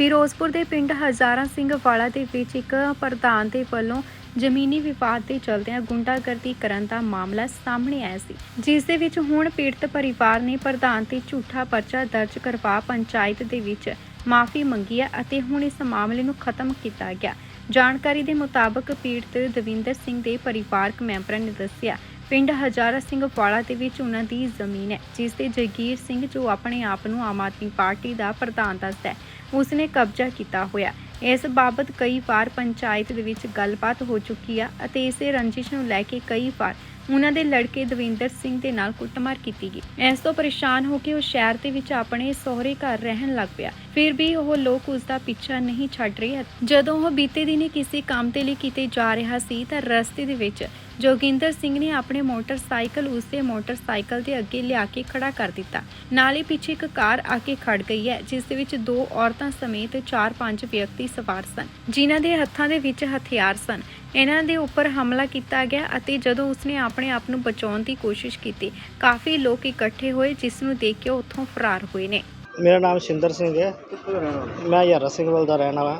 ਫਿਰੋਜ਼ਪੁਰ ਦੇ ਪਿੰਡ ਹਜ਼ਾਰਾ ਸਿੰਘ ਵਾਲਾ ਦੇ ਵਿੱਚ ਇੱਕ ਪ੍ਰਧਾਨ ਦੇ ਵੱਲੋਂ ਜ਼ਮੀਨੀ ਵਿਵਾਦ ਦੇ ਚਲਦਿਆਂ ਗੁੰਡਾਗਰਦੀ ਕਰਨ ਦਾ ਮਾਮਲਾ ਸਾਹਮਣੇ ਆਇਆ ਸੀ। ਜਿਸ ਦੇ ਵਿੱਚ ਹੁਣ ਪੀੜਤ ਪਰਿਵਾਰ ਨੇ ਪ੍ਰਧਾਨ ਤੇ ਝੂਠਾ ਪਰਚਾ ਦਰਜ ਕਰਵਾ ਪੰਚਾਇਤ ਦੇ ਵਿੱਚ ਮਾਫੀ ਮੰਗੀ ਹੈ ਅਤੇ ਹੁਣ ਇਸ ਮਾਮਲੇ ਨੂੰ ਖਤਮ ਕੀਤਾ ਗਿਆ। ਜਾਣਕਾਰੀ ਦੇ ਮੁਤਾਬਕ ਪੀੜਤ ਦਵਿੰਦਰ ਸਿੰਘ ਦੇ ਪਰਿਵਾਰਕ ਮੈਂਬਰਾਂ ਨੇ ਦੱਸਿਆ, ਪਿੰਡ ਹਜ਼ਾਰਾ ਸਿੰਘ ਵਾਲਾ ਦੇ ਵਿੱਚ ਉਹਨਾਂ ਦੀ ਜ਼ਮੀਨ ਹੈ, ਜਿਸ ਤੇ ਜਗੀਰ ਸਿੰਘ ਜੋ ਆਪਣੇ ਆਪ ਨੂੰ ਆਮ ਆਦਮੀ ਪਾਰਟੀ ਦਾ ਪ੍ਰਧਾਨ ਦੱਸਦਾ ਹੈ। ਉਸਨੇ ਕਬਜ਼ਾ ਕੀਤਾ ਹੋਇਆ। ਇਸ ਬਾਬਤ ਕਈ ਵਾਰ ਪੰਚਾਇਤ ਦੇ ਵਿੱਚ ਗੱਲਬਾਤ ਹੋ ਚੁੱਕੀ ਆ ਅਤੇ ਇਸੇ ਰੰਜਿਸ਼ ਨੂੰ ਲੈ ਕੇ ਕਈ ਵਾਰ ਉਹਨਾਂ ਦੇ ਲੜਕੇ ਦਵਿੰਦਰ ਸਿੰਘ ਦੇ ਨਾਲ ਕੁੱਟਮਾਰ ਕੀਤੀ ਗਈ। ਇਸ ਤੋਂ ਪਰੇਸ਼ਾਨ ਹੋ ਕੇ ਉਹ ਸ਼ਹਿਰ ਦੇ ਵਿੱਚ ਆਪਣੇ ਸਹੁਰੇ ਘਰ ਰਹਿਣ ਲੱਗ ਪਿਆ। ਫਿਰ ਵੀ ਉਹ ਲੋਕ ਉਸ ਦਾ ਪਿੱਛਾ ਨਹੀਂ ਛੱਡ ਰਹੇ ਜਦੋਂ ਉਹ ਬੀਤੇ ਦਿਨੀ ਕਿਸੇ ਕੰਮ ਦੇ ਲਈ ਕਿਤੇ ਜਾ ਰਿਹਾ ਸੀ ਤਾਂ ਰਸਤੇ ਦੇ ਵਿੱਚ ਜੋਗਿੰਦਰ ਸਿੰਘ ਨੇ ਆਪਣੇ ਮੋਟਰਸਾਈਕਲ ਉਸਦੇ ਮੋਟਰਸਾਈਕਲ ਦੇ ਅੱਗੇ ਲਿਆ ਕੇ ਖੜਾ ਕਰ ਦਿੱਤਾ। ਨਾਲੇ ਪਿੱਛੇ ਇੱਕ ਕਾਰ ਆ ਕੇ ਖੜ ਗਈ ਹੈ, ਜਿਸ ਦੇ ਵਿੱਚ ਦੋ ਔਰਤਾਂ ਸਮੇਤ 4-5 ਵਿਅਕਤੀ ਸਵਾਰ ਸਨ, ਜਿਨ੍ਹਾਂ ਦੇ ਹੱਥਾਂ ਦੇ ਵਿੱਚ ਹਥਿਆਰ ਸਨ। ਇਹਨਾਂ ਦੇ ਉੱਪਰ ਹਮਲਾ ਕੀਤਾ ਗਿਆ ਅਤੇ ਜਦੋਂ ਉਸਨੇ ਆਪਣੇ ਆਪ ਨੂੰ ਬਚਾਉਣ ਦੀ ਕੋਸ਼ਿਸ਼ ਕੀਤੀ, ਕਾਫੀ ਲੋਕ ਇਕੱਠੇ ਹੋਏ, ਜਿਸ ਨੂੰ ਦੇਖ ਕੇ ਉਹ ਉੱਥੋਂ ਫਰਾਰ ਹੋਏ ਨੇ। ਮੇਰਾ ਨਾਮ ਸ਼ਿੰਦਰ ਸਿੰਘ ਹੈ। ਕਿੱਥੋਂ ਦਾ ਰਹਿਣ ਵਾਲਾ ਮੈਂ ਹਜ਼ਾਰਾ ਸਿੰਘ ਵੱਲ ਦਾ ਰਹਿਣ ਵਾਲਾ।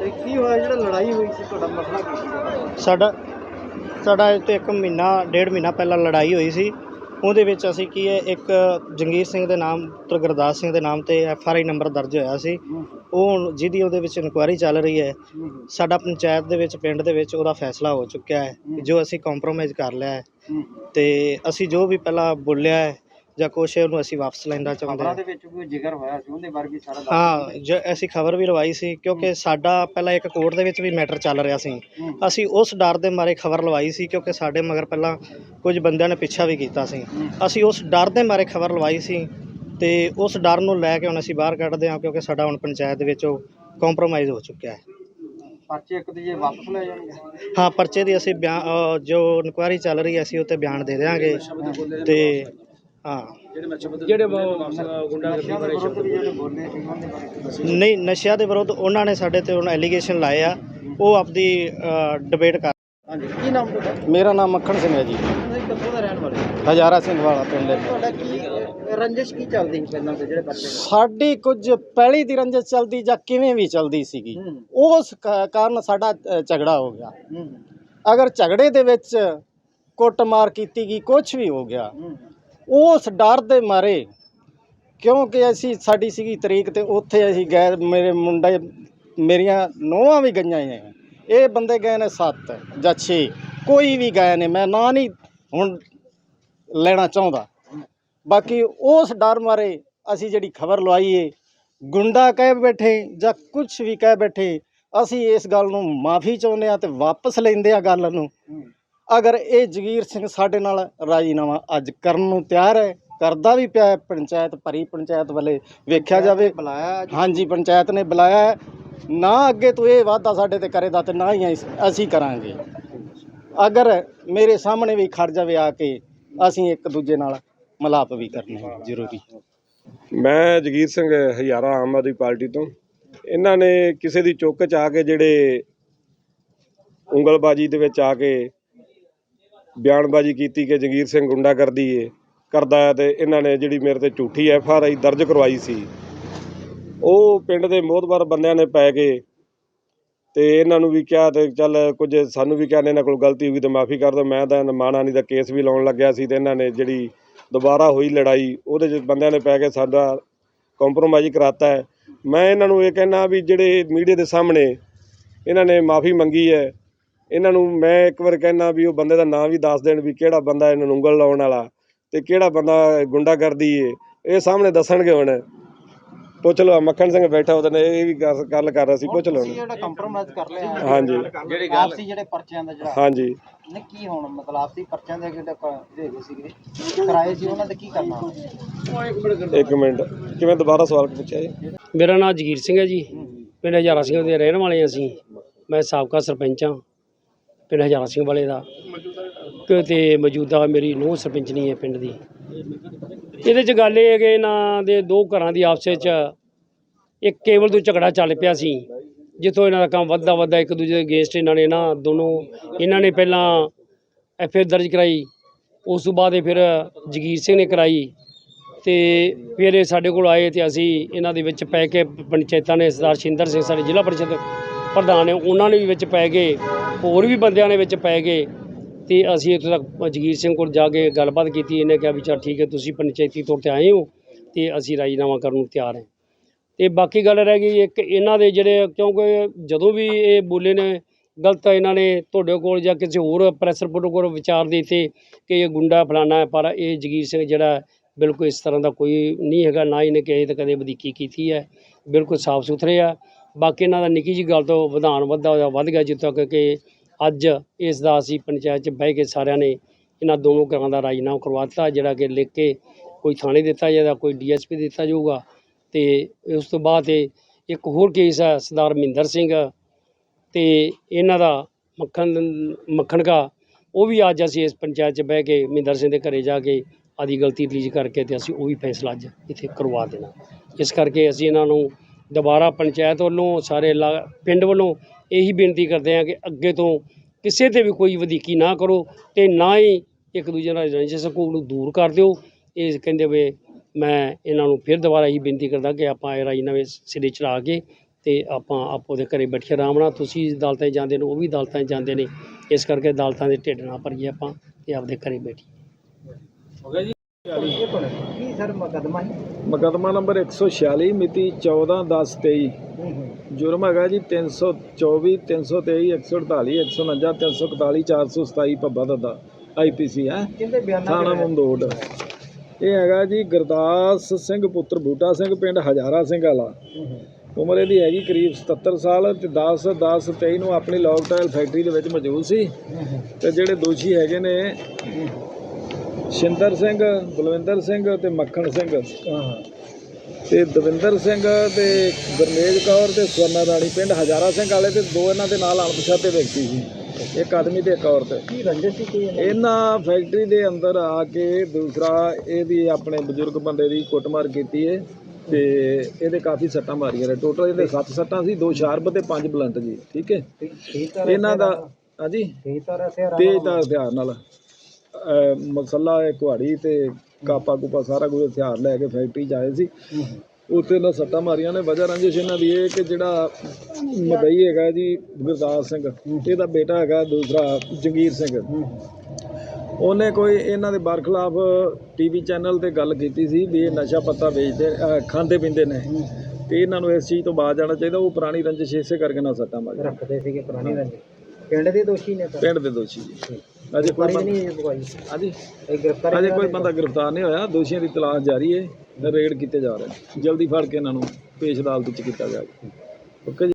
ਤੇ ਕੀ ਹੋਇਆ ਜਿਹੜਾ ਲੜਾਈ ਹੋਈ ਸੀ ਤੁਹਾਡਾ ਮਸਲਾ ਕੀ ਸੀ? ਸਾਡਾ ਸਾਡਾ ਇੱਥੇ ਇੱਕ ਮਹੀਨਾ ਡੇਢ ਮਹੀਨਾ ਪਹਿਲਾਂ ਲੜਾਈ ਹੋਈ ਸੀ। ਉਹਦੇ ਵਿੱਚ ਅਸੀਂ ਕੀ ਹੈ ਇੱਕ ਜੰਗੀਰ ਸਿੰਘ ਦੇ ਨਾਮ ਤੇ ਗੁਰਦਾਸ ਸਿੰਘ ਦੇ ਨਾਮ ਤੇ ਐਫ ਆਰ ਆਈ ਨੰਬਰ ਦਰਜ ਹੋਇਆ ਸੀ। ਉਹ ਹੁਣ ਜਿਹਦੀ ਉਹਦੇ ਵਿੱਚ ਇਨਕੁਆਇਰੀ ਚੱਲ ਰਹੀ ਹੈ। ਸਾਡਾ ਪੰਚਾਇਤ ਦੇ ਵਿੱਚ ਪਿੰਡ ਦੇ ਵਿੱਚ ਉਹਦਾ ਫੈਸਲਾ ਹੋ ਚੁੱਕਿਆ ਹੈ ਜੋ ਅਸੀਂ ਕੰਪਰੋਮਾਈਜ਼ ਕਰ ਲਿਆ ਹੈ। ਤੇ ਅਸੀਂ ਜੋ ਵੀ ਪਹਿਲਾਂ ਬੋਲਿਆ ਹੈ ਜਾਂ ਕੁਛ ਉਹਨੂੰ ਅਸੀਂ ਵਾਪਸ ਲੈਣਾ ਚਾਹੁੰਦੇ ਖਬਰਾਂ ਹਾਂ। ਦੇ ਵਿੱਚ ਕੋਈ ਜ਼ਿਕਰ ਹੋਇਆ ਸੀ? ਉਹਦੇ ਬਾਰੇ ਵੀ ਸਾਰਾ ਦੱਸ ਹਾਂ ਜ ਅਸੀਂ ਖਬਰ ਵੀ ਲਵਾਈ ਸੀ ਕਿਉਂਕਿ ਸਾਡਾ ਪਹਿਲਾਂ ਇੱਕ ਕੋਰਟ ਦੇ ਵਿੱਚ ਵੀ ਮੈਟਰ ਚੱਲ ਰਿਹਾ ਸੀ। ਅਸੀਂ ਉਸ ਡਰ ਦੇ ਮਾਰੇ ਖਬਰ ਲਵਾਈ ਸੀ ਕਿਉਂਕਿ ਸਾਡੇ ਮਗਰ ਪਹਿਲਾਂ ਕੁਝ ਬੰਦਿਆਂ ਨੇ ਪਿੱਛਾ ਵੀ ਕੀਤਾ ਸੀ। ਅਸੀਂ ਉਸ ਡਰ ਦੇ ਮਾਰੇ ਖਬਰ ਲਵਾਈ ਸੀ ਤੇ ਉਸ ਡਰ ਨੂੰ ਲੈ ਕੇ ਹੁਣ ਅਸੀਂ ਬਾਹਰ ਕੱਢਦੇ ਹਾਂ ਕਿਉਂਕਿ ਸਾਡਾ ਹੁਣ ਪੰਚਾਇਤ ਦੇ ਵਿੱਚ ਉਹ ਕੰਪਰੋਮਾਈਜ਼ ਹੋ ਚੁੱਕਿਆ ਹੈ। ਪਰਚੇ ਇੱਕ ਦੂਜੇ ਵਾਪਸ ਲੈ ਜਾਣਗੇ? ਹਾਂ ਪਰਚੇ ਦੀ ਅਸੀਂ ਬਿਆਨ ਅ, ਜੋ ਇਨਕੁਆਇਰੀ ਚੱਲ ਰਹੀ ਹੈ ਅਸੀਂ ਉੱਤੇ ਬਿਆਨ ਦੇ ਦੇਵਾਂਗੇ ਤੇ ਹਾਂ। ਜਿਹੜੇ ਜਿਹੜੇ ਨਹੀਂ ਨਸ਼ਿਆਂ ਦੇ ਵਿਰੁੱਧ ਉਹਨਾਂ ਨੇ ਸਾਡੇ ਤੇ ਹੁਣ ਐਲੀਗੇਸ਼ਨ ਲਾਏ ਆ। ਉਹ ਆਪਦੀ ਡਿਬੇਟ ਕਰ ਹਾਂਜੀ ਕੀ ਨਾਮ ਤੁਹਾਡਾ? ਮੇਰਾ ਨਾਮ ਮੱਖਣ ਸਿੰਘ ਹੈ ਜੀ। ਤੁਸੀਂ ਕਿੱਥੋਂ ਦਾ ਰਹਿਣ ਵਾਲੇ ਹਜ਼ਾਰਾ ਸਿੰਘ ਵਾਲਾ ਪਿੰਡ ਤੁਹਾਡਾ ਕੀ ਅਹ, ਰੰਜਿਸ਼ ਕੀ ਚੱਲਦੀ ਸੀ ਪਹਿਲਾਂ ਤੇ ਜਿਹੜੇ ਪਰਚੇ ਸਾਡੀ ਕੁਝ ਪਹਿਲੀ ਦੀ ਰੰਜਿਸ਼ ਚੱਲਦੀ ਜਾਂ ਕਿਵੇਂ ਵੀ ਚੱਲਦੀ ਸੀਗੀ ਉਸ ਕਾਰਨ ਸਾਡਾ ਝਗੜਾ ਹੋ ਗਿਆ। ਅਗਰ ਝਗੜੇ ਦੇ ਵਿੱਚ ਕੁੱਟਮਾਰ ਕੀਤੀ ਗਈ ਕੁਝ ਵੀ ਹੋ ਗਿਆ ਉਸ ਡਰ ਦੇ ਮਾਰੇ ਕਿਉਂਕਿ ਅਸੀਂ, ਸਾਡੀ ਸੀਗੀ ਤਰੀਕ ਤੇ ਉੱਥੇ ਅਸੀਂ ਗਏ, ਮੇਰੇ ਮੁੰਡੇ, ਮੇਰੀਆਂ ਨੋਹਾਂ ਵੀ ਗਈਆਂ ਨੇ। ਇਹ ਬੰਦੇ ਗਏ ਨੇ 7 ਜਾਂ 6 ਕੋਈ ਵੀ ਗਏ ਨੇ, ਮੈਂ ਨਾ ਨਹੀਂ ਹੁਣ ਲੈਣਾ ਚਾਹੁੰਦਾ। ਬਾਕੀ ਉਸ ਡਰ ਮਾਰੇ ਅਸੀਂ ਜਿਹੜੀ ਖਬਰ ਲਵਾਈਏ ਗੁੰਡਾ ਕਹਿ ਬੈਠੇ ਜਾਂ ਕੁਝ ਵੀ ਕਹਿ ਬੈਠੇ, ਅਸੀਂ ਇਸ ਗੱਲ ਨੂੰ ਮਾਫੀ ਚਾਹੁੰਦੇ ਆ ਤੇ ਵਾਪਸ ਲੈਂਦੇ ਆ ਗੱਲ ਨੂੰ। ਅਗਰ ਇਹ ਜਗੀਰ ਸਿੰਘ ਸਾਡੇ ਨਾਲ ਰਾਜੀਨਾਮਾ ਅੱਜ ਕਰਨ ਨੂੰ ਤਿਆਰ ਹੈ ਕਰਦਾ ਵੀ ਪਿਆ ਹੈ ਪੰਚਾਇਤ ਭਰੀ ਪੰਚਾਇਤ ਵੱਲੇ ਵੇਖਿਆ ਜਾਵੇ ਬੁਲਾਇਆ? ਹਾਂਜੀ ਪੰਚਾਇਤ ਨੇ ਬੁਲਾਇਆ ਹੈ। ਨਾ ਅੱਗੇ ਤੋਂ ਇਹ ਵਾਅਦਾ ਸਾਡੇ ਤੇ ਕਰੇਦਾ ਤੇ ਨਾ ਹੀ ਅਸੀਂ- ਅਸੀਂ ਕਰਾਂਗੇ ਅਗਰ ਮੇਰੇ ਸਾਹਮਣੇ ਵੀ ਖੜ ਜਾਵੇ ਆ ਕੇ ਅਸੀਂ ਇੱਕ ਦੂਜੇ ਨਾਲ ਮਲਾਪ ਵੀ ਕਰਨੇ ਹੈ ਜ਼ਰੂਰੀ ਮੈਂ ਜਗੀਰ ਸਿੰਘ ਹਜ਼ਾਰਾ ਆਮ ਆਦਮੀ ਪਾਰਟੀ ਤੋਂ ਇਹਨਾਂ ਨੇ ਕਿਸੇ ਦੀ ਚੁੱਕ ਚ ਆ ਕੇ ਜਿਹੜੇ ਉਂਗਲਬਾਜੀ ਦੇ ਵਿੱਚ ਆ ਕੇ ਬਿਆਨਬਾਜੀ ਕੀਤੀ ਕਿ ਜਗੀਰ ਸਿੰਘ ਗੁੰਡਾ ਕਰਦੀ ਏ ਕਰਦਾ ਹੈ ਤੇ ਇਹਨਾਂ ਨੇ ਜਿਹੜੀ ਮੇਰੇ ਤੇ ਝੂਠੀ ਐਫ ਆਰ ਆਈ ਦਰਜ ਕਰਵਾਈ ਸੀ, ਉਹ ਪਿੰਡ ਦੇ ਮੋਹਤਬਰ ਬੰਦਿਆਂ ਨੇ ਪੈ ਕੇ ਤੇ ਇਹਨਾਂ ਨੂੰ ਵੀ ਕਿਹਾ ਤੇ ਚੱਲ ਕੁਝ ਸਾਨੂੰ ਵੀ ਕਿਹਾ ਨੇ ਇਹਨਾਂ ਕੋਲ ਗਲਤੀ ਹੋ ਗਈ ਤੇ ਮਾਫੀ ਕਰ ਦਿਓ, ਮੈਂ ਤਾਂ ਮਾਨਾਨੀ ਦਾ ਕੇਸ ਵੀ ਲਾਉਣ ਲੱਗਿਆ ਸੀ ਤੇ ਇਹਨਾਂ ਨੇ ਜਿਹੜੀ ਦੁਬਾਰਾ ਹੋਈ ਲੜਾਈ, ਉਹਦੇ 'ਚ ਬੰਦਿਆਂ ਨੇ ਪੈ ਕੇ ਸਾਡਾ ਕੰਪਰੋਮਾਈਜ਼ ਕਰਾਤਾ ਹੈ। ਮੈਂ ਇਹਨਾਂ ਨੂੰ ਇਹ ਕਹਿਣਾ ਵੀ ਜਿਹੜੇ ਮੀਡੀਆ ਦੇ ਸਾਹਮਣੇ ਇਹਨਾਂ ਨੇ ਮਾਫੀ ਮੰਗੀ ਹੈ ਇਹਨਾਂ ਨੂੰ ਮੈਂ ਇੱਕ ਵਾਰ ਕਹਿਣਾ ਵੀ ਉਹ ਬੰਦੇ ਦਾ ਨਾਮ ਵੀ ਦੱਸ ਦੇਣ ਵੀ ਕਿਹੜਾ ਬੰਦਾ ਇਹਨਾਂ ਨੂੰ ਉਂਗਲ ਲਾਉਣ ਵਾਲਾ ਤੇ ਕਿਹੜਾ ਬੰਦਾ ਗੁੰਡਾ ਕਰਦੀ ਏ ਇਹ ਸਾਹਮਣੇ ਦੱਸਣਗੇ ਹੁਣ। ਪੁੱਛ ਲਓ ਮੱਖਣ ਸਿੰਘ ਬੈਠਾ ਉਹਦੇ ਨੇ ਇਹ ਵੀ ਗੱਲ ਗੱਲ ਕਰ ਰਿਹਾ ਸੀ ਪੁੱਛ ਲਓ। ਤੁਸੀਂ ਜਿਹੜਾ ਕੰਪਰੋਮਾਈਜ਼ ਕਰ ਲਿਆ ਹਾਂਜੀ। ਜਿਹੜੀ ਗੱਲ ਆਪਸੀ ਜਿਹੜੇ ਪਰਚਿਆਂ ਦਾ ਜਿਹੜਾ ਹਾਂਜੀ। ਨੇ ਕੀ ਹੁਣ ਮਤਲਬ ਆਪਸੀ ਪਰਚਿਆਂ ਦੇ ਜਿਹੜੇ ਕ- ਦੇ ਗਏ ਸੀਗੇ ਕਿਰਾਏ ਸੀ ਉਹਨਾਂ ਤੇ ਕੀ ਕਰਨਾ? ਇੱਕ ਮਿੰਟ ਕਿਵੇਂ ਦੁਬਾਰਾ ਸਵਾਲ ਪੁੱਛਿਆ ਜੀ? ਮੇਰਾ ਨਾਮ ਜਗੀਰ ਸਿੰਘ ਹੈ ਜੀ। ਪਿੰਡ ਹਜ਼ਾਰਾ ਸਿੰਘ ਦੇ ਰਹਿਣ ਵਾਲੇ ਅਸੀਂ। ਮੈਂ ਸਾਬਕਾ ਸਰਪੰਚ ਹਾਂ। ਪਿੰਡ ਹਜ਼ਾਰਾ ਸਿੰਘ ਵਾਲੇ ਦਾ। ਕਿ ਤੇ ਮੌਜੂਦਾ ਮੇਰੀ ਨੂੰਹ ਸਰਪੰਚਣੀ ਹੈ ਪਿੰਡ ਦੀ। ਇਹਦੇ 'ਚ ਗੱਲ ਇਹ ਹੈ ਕਿ ਇਹਨਾਂ ਦੇ ਦੋ ਘਰਾਂ ਦੀ ਆਪਸ 'ਚ ਇੱਕ ਕੇਵਲ ਤੋਂ ਝਗੜਾ ਚੱਲ ਪਿਆ ਸੀ। ਜਿੱਥੋਂ ਇਹਨਾਂ ਦਾ ਕੰਮ ਵੱਧਦਾ ਵੱਧਦਾ ਇੱਕ ਦੂਜੇ ਦੇ ਅਗੇਂਸਟ ਇਹਨਾਂ ਨੇ ਨਾ ਦੋਨੋਂ ਇਹਨਾਂ ਨੇ ਪਹਿਲਾਂ ਐਫ ਦਰਜ ਕਰਾਈ। ਉਸ ਤੋਂ ਬਾਅਦ ਫਿਰ ਜਗੀਰ ਸਿੰਘ ਨੇ ਕਰਾਈ। ਤੇ ਫਿਰ ਇਹ ਸਾਡੇ ਕੋਲ ਆਏ ਤੇ ਅਸੀਂ ਇਹਨਾਂ ਦੇ ਵਿੱਚ ਪੈ ਕੇ ਪੰਚਾਇਤਾਂ ਨੇ ਸਰਦਾਰ ਸ਼ਿੰਦਰ ਸਿੰਘ, ਸਾਡੇ ਜ਼ਿਲ੍ਹਾ ਪਰਿਸ਼ਦ ਪ੍ਰਧਾਨ ਨੇ, ਉਹਨਾਂ ਨੇ ਵੀ ਵਿੱਚ ਪੈ ਗਏ ਹੋਰ ਵੀ ਬੰਦਿਆਂ ਨੇ ਵਿੱਚ ਪੈ ਗਏ ਤੇ ਅਸੀਂ ਇੱਥੋਂ ਤੱਕ ਜਗੀਰ ਸਿੰਘ ਕੋਲ ਜਾ ਕੇ ਗੱਲਬਾਤ ਕੀਤੀ, ਇਹਨੇ ਕਿਹਾ ਵੀ ਚਲ ਠੀਕ ਹੈ, ਤੁਸੀਂ ਪੰਚਾਇਤੀ ਤੌਰ ਤੇ ਆਏ ਹੋ ਤੇ ਅਸੀਂ ਰਾਜੀਨਾਮਾ ਕਰਨ ਨੂੰ ਤਿਆਰ ਹਾਂ। ਤੇ ਬਾਕੀ ਗੱਲ ਰਹਿ ਗਈ, ਇੱਕ ਇਹਨਾਂ ਦੇ ਜਿਹੜੇ, ਕਿਉਂਕਿ ਜਦੋਂ ਵੀ ਇਹ ਬੋਲੇ ਨੇ, ਗਲਤ ਇਹਨਾਂ ਨੇ, ਤੁਹਾਡੇ ਕੋਲ ਜਾਂ ਕਿਸੇ ਹੋਰ ਪ੍ਰੈਸ ਰਿਪੋਰਟ ਕੋਲ ਵਿਚਾਰ ਦਿੱਤੇ ਕਿ ਇਹ ਗੁੰਡਾ ਫਲਾਣਾ ਹੈ, ਪਰ ਇਹ ਜਗੀਰ ਸਿੰਘ ਜਿਹੜਾ ਬਿਲਕੁਲ ਇਸ ਤਰ੍ਹਾਂ ਦਾ ਕੋਈ ਨਹੀਂ ਹੈਗਾ, ਨਾ ਇਹਨੇ ਕਿਸੇ ਤੇ ਕਦੇ ਵਧੀਕੀ ਕੀਤੀ ਹੈ, ਬਿਲਕੁਲ ਸਾਫ਼ ਸੁਥਰੇ ਆ। ਬਾਕੀ ਇਹਨਾਂ ਦਾ ਨਿੱਕੀ ਜੀ ਗੱਲ ਤੋਂ ਵਿਧਾਨ ਵੱਧਾ ਹੋਇਆ ਵੱਧ ਗਿਆ ਜਿੱਥੋਂ ਤੱਕ ਕਿ ਅੱਜ ਇਸ ਦਾ ਅਸੀਂ ਪੰਚਾਇਤ 'ਚ ਬਹਿ ਕੇ ਸਾਰਿਆਂ ਨੇ ਇਹਨਾਂ ਦੋਨੋਂ ਘਰਾਂ ਦਾ ਰਾਜੀਨਾਮਾ ਕਰਵਾ ਦਿੱਤਾ, ਜਿਹੜਾ ਕਿ ਲਿਖ ਕੇ ਕੋਈ ਥਾਣੇ ਦਿੱਤਾ ਜਾਏਗਾ ਕੋਈ ਡੀਐਸਪੀ ਦਿੱਤਾ ਜਾਊਗਾ। ਤੇ ਉਸ ਤੋਂ ਬਾਅਦ ਇਹ ਇੱਕ ਹੋਰ ਕੇਸ ਹੈ ਸਰਦਾਰ ਮਹਿੰਦਰ ਸਿੰਘ ਤੇ ਇਹਨਾਂ ਦਾ ਮੱਖਣ ਮੱਖਣ ਕਾ ਉਹ ਵੀ ਅੱਜ ਅਸੀਂ ਇਸ ਪੰਚਾਇਤ 'ਚ ਬਹਿ ਕੇ ਮਹਿੰਦਰ ਸਿੰਘ ਦੇ ਘਰੇ ਜਾ ਕੇ ਆਦੀ ਗਲਤੀ ਰਿਲੀਜ਼ ਕਰਕੇ ਤੇ ਅਸੀਂ ਉਹ ਵੀ ਫੈਸਲਾ ਅੱਜ ਇੱਥੇ ਕਰਵਾ ਦੇਣਾ। ਇਸ ਕਰਕੇ ਅਸੀਂ ਇਹਨਾਂ ਨੂੰ ਦੁਬਾਰਾ ਪੰਚਾਇਤ ਵੱਲੋਂ, ਸਾਰੇ ਲਾ- ਪਿੰਡ ਵੱਲੋਂ ਇਹੀ ਬੇਨਤੀ ਕਰਦੇ ਹਾਂ ਕਿ ਅੱਗੇ ਤੋਂ ਕਿਸੇ ਤੇ ਵੀ ਕੋਈ ਵਧੀਕੀ ਨਾ ਕਰੋ ਅਤੇ ਨਾ ਹੀ ਇੱਕ ਦੂਜੇ ਨਾਲ ਰੰਜਿਸ਼ ਸਕੂਲ ਨੂੰ ਦੂਰ ਕਰ ਦਿਓ। ਇਹ ਕਹਿੰਦੇ ਹੋਏ ਮੈਂ ਇਹਨਾਂ ਨੂੰ ਫਿਰ ਦੁਬਾਰਾ ਇਹੀ ਬੇਨਤੀ ਕਰਦਾ ਕਿ ਆਪਾਂ ਇਹ ਰਾਜੀਨਾਮੇ ਸਿਰੇ ਚੜਾ ਕੇ ਅਤੇ ਆਪਾਂ ਆਪੋ ਦੇ ਘਰੇ ਬੈਠੇ ਆਰਾਮ ਨਾਲ। ਤੁਸੀਂ ਅਦਾਲਤਾਂ 'ਚ ਜਾਂਦੇ ਨੇ, ਉਹ ਵੀ ਅਦਾਲਤਾਂ 'ਚ ਜਾਂਦੇ ਨੇ। ਇਸ ਕਰਕੇ ਅਦਾਲਤਾਂ ਦੇ ਢਿੱਡ ਨਾ ਭਰੀਏ ਆਪਾਂ ਅਤੇ ਆਪਦੇ ਘਰੇ ਬੈਠੀਏ। ਕੀ ਸਰ ਮੁਕੱਦਮਾ ਮੁਕੱਦਮਾ ਨੰਬਰ 146 ਮਿਤੀ 14/10/23 ਜੁਰਮ ਹੈਗਾ ਜੀ 324 323 148 149 341 427 ਭੱਬਾ ਦੱਦਾ ਆਈਪੀਸੀ ਹੈ? ਥਾਣਾ ਮੰਦੋੜ। ਇਹ ਹੈਗਾ ਜੀ ਗੁਰਦਾਸ ਸਿੰਘ ਪੁੱਤਰ ਬੂਟਾ ਸਿੰਘ ਪਿੰਡ ਹਜ਼ਾਰਾ ਸਿੰਘ ਵਾਲਾ। ਉਮਰ ਇਹਦੀ ਹੈਗੀ ਕਰੀਬ 77 ਸਾਲ ਤੇ 10 10 23 ਨੂੰ ਆਪਣੀ ਲੌਗ ਟਾਇਲ ਫੈਕਟਰੀ ਦੇ ਵਿੱਚ ਮੌਜੂਦ ਸੀ। ਤੇ ਜਿਹੜੇ ਦੋਸ਼ੀ ਹੈਗੇ ਨੇ ਸ਼ਿੰਦਰ ਸਿੰਘ ਬਲਵਿੰਦਰ ਸਿੰਘ ਤੇ ਮੱਖਣ ਸਿੰਘ। ਤੇ ਦਵਿੰਦਰ ਸਿੰਘ ਤੇ ਗੁਰਮੇਜ ਕੌਰ ਤੇ ਸਵਰਨਾ ਰਾਣੀ ਪਿੰਡ ਹਜ਼ਾਰਾ ਸਿੰਘ ਵਾਲੇ ਤੇ ਦੋ ਇਹਨਾਂ ਦੇ ਨਾਲ ਅਣਪਛਾਤੇ ਵਿਅਕਤੀ ਸੀ। ਇੱਕ ਆਦਮੀ ਤੇ ਇੱਕ ਔਰਤ। ਕੀ ਰੰਜਿਸ਼ ਸੀ ਕੋਈ ਇਹਨਾਂ ਫੈਕਟਰੀ ਦੇ ਅੰਦਰ ਆ ਕੇ ਦੂਸਰਾ ਇਹਦੀ ਆਪਣੇ ਬਜ਼ੁਰਗ ਬੰਦੇ ਦੀ ਕੁੱਟਮਾਰ ਕੀਤੀ ਹੈ ਤੇ ਇਹਦੇ ਕਾਫੀ ਸੱਟਾਂ ਮਾਰੀਆਂ ਨੇ। ਟੋਟਲ ਇਹਦੇ 7 ਸੱਟਾਂ ਸੀ ਦੋ ਸ਼ਾਰਪ ਤੇ ਪੰਜ ਬਲੰਟ ਜੀ ਠੀਕ ਹੈ ਇਹਨਾਂ ਦਾ ਹਾਂਜੀ। ਤੇਜ਼ ਦਾ ਹਥਿਆਰ ਨਾਲ। ਮਸਲਾ ਹੈ ਕੁਹਾੜੀ ਤੇ ਕਾਪਾ ਕੂਪਾ ਸਾਰਾ ਕੁਝ ਹਥਿਆਰ ਲੈ ਕੇ ਫੈਕਟਰੀ 'ਚ ਆਏ ਸੀ। ਉੱਥੇ ਨਾ ਸੱਟਾਂ ਮਾਰੀਆਂ ਨੇ। ਵਜ੍ਹਾ ਰੰਜਿਸ਼ ਇਹਨਾਂ ਦੀ ਇਹ ਕਿ ਜਿਹੜਾ ਮਦਈ ਹੈਗਾ ਜੀ ਗੁਰਦਾਸ ਸਿੰਘ ਇਹਦਾ ਬੇਟਾ ਹੈਗਾ ਦੂਸਰਾ ਜੰਗੀਰ ਸਿੰਘ। ਉਹਨੇ ਕੋਈ ਇਹਨਾਂ ਦੇ ਬਰਖਲਾਫ ਟੀਵੀ ਚੈਨਲ ਤੇ ਗੱਲ ਕੀਤੀ ਸੀ ਵੀ ਇਹ ਨਸ਼ਾ ਪੱਤਾ ਵੇਚਦੇ ਖਾਂਦੇ ਪੀਂਦੇ ਨੇ। ਤੇ ਇਹਨਾਂ ਨੂੰ ਇਸ ਚੀਜ਼ ਤੋਂ ਬਾਜ਼ ਜਾਣਾ ਚਾਹੀਦਾ। ਉਹ ਪੁਰਾਣੀ ਰੰਜਿਸ਼ ਇਸੇ ਕਰਕੇ ਨਾ ਸੱਟਾਂ ਮਾਰੀਆਂ। ਰੱਖਦੇ ਸੀਗੇ ਪੁਰਾਣੀ ਰੰਜਿਸ਼। ਪਿੰਡ ਦੇ ਦੋਸ਼ੀ ਨੇ ਪਿੰਡ ਦੇ ਦੋਸ਼ੀ ਜੀ। ਅਜੇ ਕੋਈ ਬੰਦਾ ਨਹੀਂ ਦਵਾਈ ਹਾਂਜੀ। ਗ੍ਰਿਫਤਾਰੀ ਅਜੇ ਕੋਈ ਬੰਦਾ ਗ੍ਰਿਫਤਾਰ ਨਹੀਂ ਹੋਇਆ। ਦੋਸ਼ੀਆਂ ਦੀ ਤਲਾਸ਼ ਜਾਰੀ ਹੈ ਰੇਡ ਕੀਤੇ ਜਾ ਰਹੇ ਨੇ। ਜਲਦੀ ਫੜ ਕੇ ਇਹਨਾਂ ਨੂੰ ਪੇਸ਼ ਅਦਾਲਤ ਵਿੱਚ ਕੀਤਾ ਜਾਵੇ ਓਕੇ ਜੀ।